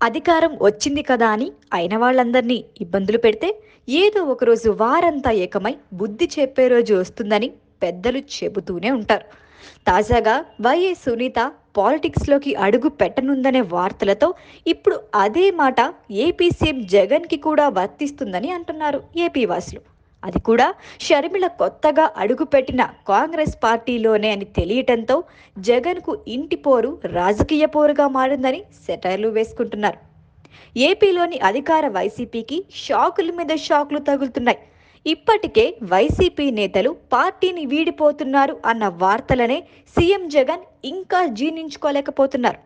అధికారం వచ్చింది కదా అని అయిన వాళ్ళందరినీ ఇబ్బందులు పెడితే ఏదో ఒకరోజు వారంతా ఏకమై బుద్ధి చెప్పే రోజు వస్తుందని పెద్దలు చెబుతూనే ఉంటారు. తాజాగా వైఎస్ సునీత పాలిటిక్స్లోకి అడుగు పెట్టనుందనే వార్తలతో ఇప్పుడు అదే మాట ఏపీ సీఎం జగన్కి కూడా వర్తిస్తుందని అంటున్నారు ఏపీ వాసులు. అది కూడా షర్మిల కొత్తగా అడుగుపెట్టిన కాంగ్రెస్ పార్టీలోనే అని తెలియటంతో జగన్కు ఇంటి పోరు రాజకీయ పోరుగా మారిందని సెటైర్లు వేసుకుంటున్నారు. ఏపీలోని అధికార వైసీపీకి షాకుల మీద షాకులు తగులుతున్నాయి. ఇప్పటికే వైసీపీ నేతలు పార్టీని వీడిపోతున్నారు అన్న వార్తలనే సీఎం జగన్ ఇంకా జీర్ణించుకోలేకపోతున్నారు.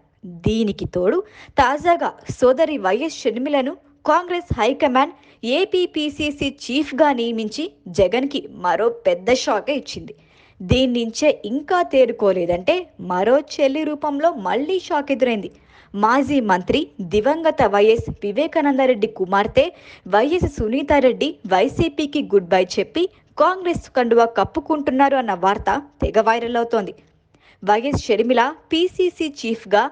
దీనికి తోడు తాజాగా సోదరి వైఎస్ షర్మిలను కాంగ్రెస్ హైకమాండ్ ఏపీపీసీసీ చీఫ్గా నియమించి జగన్కి మరో పెద్ద షాకే ఇచ్చింది. దీని నుంచే ఇంకా తేరుకోలేదంటే మరో చెల్లి రూపంలో మళ్ళీ షాక్ ఎదురైంది. మాజీ మంత్రి దివంగత వైఎస్ వివేకానందరెడ్డి కుమార్తె వైఎస్ సునీతారెడ్డి వైసీపీకి గుడ్ బై చెప్పి కాంగ్రెస్ కండువా కప్పుకుంటున్నారు అన్న వార్త తెగ వైరల్ అవుతోంది. వైఎస్ షర్మిల పీసీసీ చీఫ్గా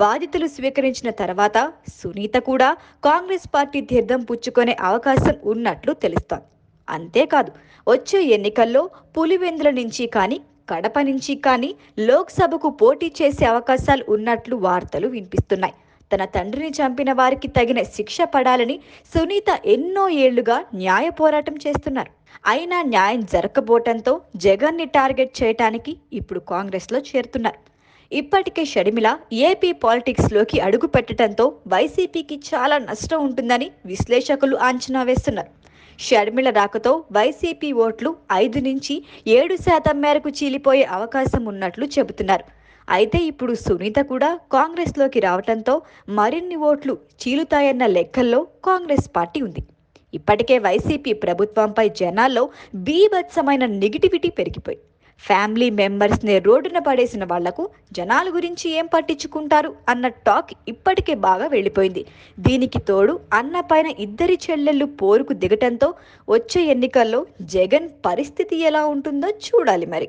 బాధ్యతలు స్వీకరించిన తర్వాత సునీత కూడా కాంగ్రెస్ పార్టీ తీర్థం పుచ్చుకునే అవకాశం ఉన్నట్లు తెలుస్తోంది. అంతేకాదు వచ్చే ఎన్నికల్లో పులివెందుల నుంచి కానీ కడప నుంచి కానీ లోక్సభకు పోటీ చేసే అవకాశాలు ఉన్నట్లు వార్తలు వినిపిస్తున్నాయి. తన తండ్రిని చంపిన వారికి తగిన శిక్ష పడాలని సునీత ఎన్నో ఏళ్ళుగా న్యాయ పోరాటం చేస్తున్నారు. అయినా న్యాయం జరగబోవటంతో జగన్ని టార్గెట్ చేయటానికి ఇప్పుడు కాంగ్రెస్లో చేరుతున్నారు. ఇప్పటికే షర్మిల ఏపీ పాలిటిక్స్లోకి అడుగు పెట్టడంతో వైసీపీకి చాలా నష్టం ఉంటుందని విశ్లేషకులు అంచనా వేస్తున్నారు. షర్మిల రాకతో వైసీపీ ఓట్లు ఐదు నుంచి ఏడు శాతం మేరకు చీలిపోయే అవకాశం ఉన్నట్లు చెబుతున్నారు. అయితే ఇప్పుడు సునీత కూడా కాంగ్రెస్లోకి రావటంతో మరిన్ని ఓట్లు చీలుతాయన్న లెక్కల్లో కాంగ్రెస్ పార్టీ ఉంది. ఇప్పటికే వైసీపీ ప్రభుత్వంపై జనాల్లో బీభత్సమైన నెగిటివిటీ పెరిగిపోయి ఫ్యామిలీ మెంబర్స్ని రోడ్డున పడేసిన వాళ్ళకు జనాల గురించి ఏం పట్టించుకుంటారు అన్న టాక్ ఇప్పటికే బాగా వెళ్ళిపోయింది. దీనికి తోడు అన్న పైన ఇద్దరి చెల్లెళ్ళు పోరుకు దిగటంతో వచ్చే ఎన్నికల్లో జగన్ పరిస్థితి ఎలా ఉంటుందో చూడాలి మరి.